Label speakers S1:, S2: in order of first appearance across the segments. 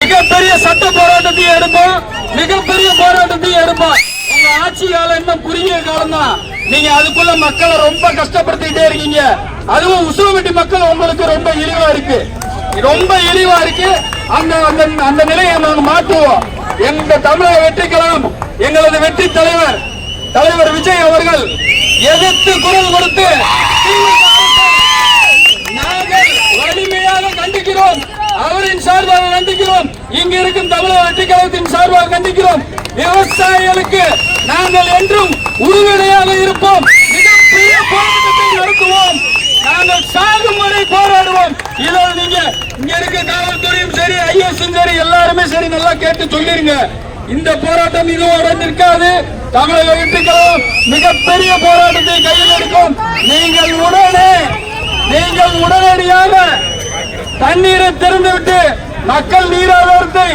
S1: மிகப்பெரிய சட்ட போராட்டத்தையும் எடுப்போம். மிகப்பெரிய போராட்டத்தையும் எடுப்போம். உங்க ஆட்சி காலம் இன்னும் குறுகிய காலம் தான் நீங்க அதுக்குள்ள மக்களை ரொம்ப கஷ்டப்படுத்திட்டே இருக்கீங்க. அதுவும் உசுவமெட்டி மக்கள் உங்களுக்கு ரொம்ப இழிவா இருக்கு. ரொம்ப இழிவா இருக்கு. அந்த அந்த அந்த நிலையை நாங்க மாற்றுவோம். எங்க தமிழக வெற்றிக்கலாம் எங்களது வெற்றி தலைவர் தலைவர் விஜய் அவர்கள் எதிர்த்து குரல் கொடுத்து வலிமையாக கண்டிக்கிறோம். அவரின் சார்பாக கண்டிக்கிறோம். இங்க இருக்கும் தமிழக வெற்றி சார்பாக கண்டிக்கிறோம். விவசாயிகளுக்கு நாங்கள் என்றும் உறுதுணையாக இருப்போம். மிகப்பெரிய போராட்டத்தை நடத்துவோம். நாங்கள் சாகும் வரை போராடுவோம். இதோ நீங்க இங்க இருக்க காவல்துறையும் சரி ஐஎஸும் சரி எல்லாருமே சரி நல்லா கேட்டு சொல்லிருங்க. இந்த போராட்டம் இதோட நிற்காது. தமிழக வெற்றிகளும் மிகப்பெரிய போராட்டத்தை கையில் எடுக்கும். நீங்கள் உடனே நீங்கள் உடனடியாக தண்ணீரை திறந்துவிட்டு மக்கள் நீராதாரத்தை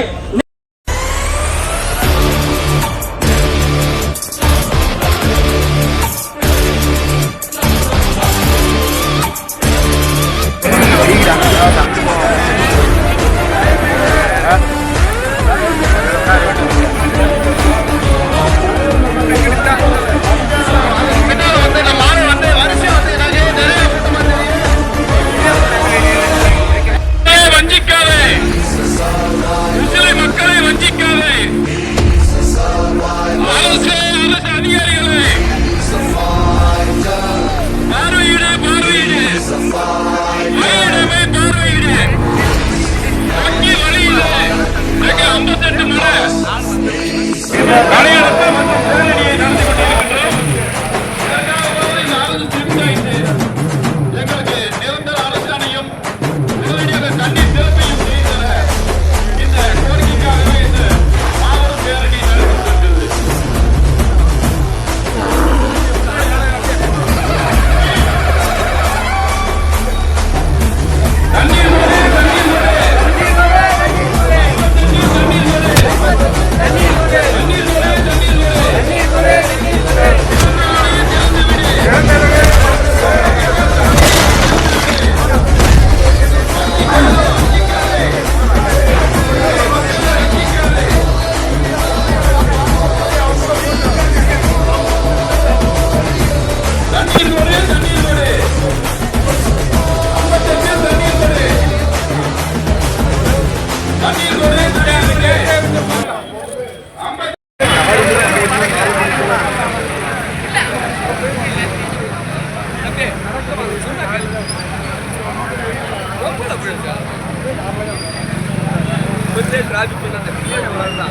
S1: ಮೊದಲೇ ಟ್ರಾಫಿಕ್ ನನ್ನ ಕ್ಲಿಯರ್ ಬರಲ್ಲ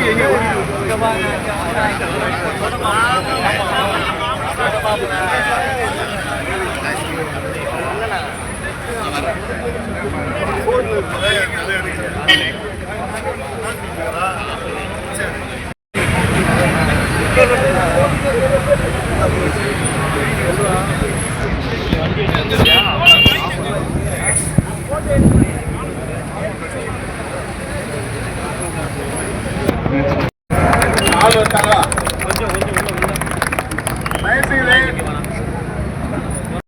S1: ಹಿಂಗೆ நாலு
S2: வருஷங்களா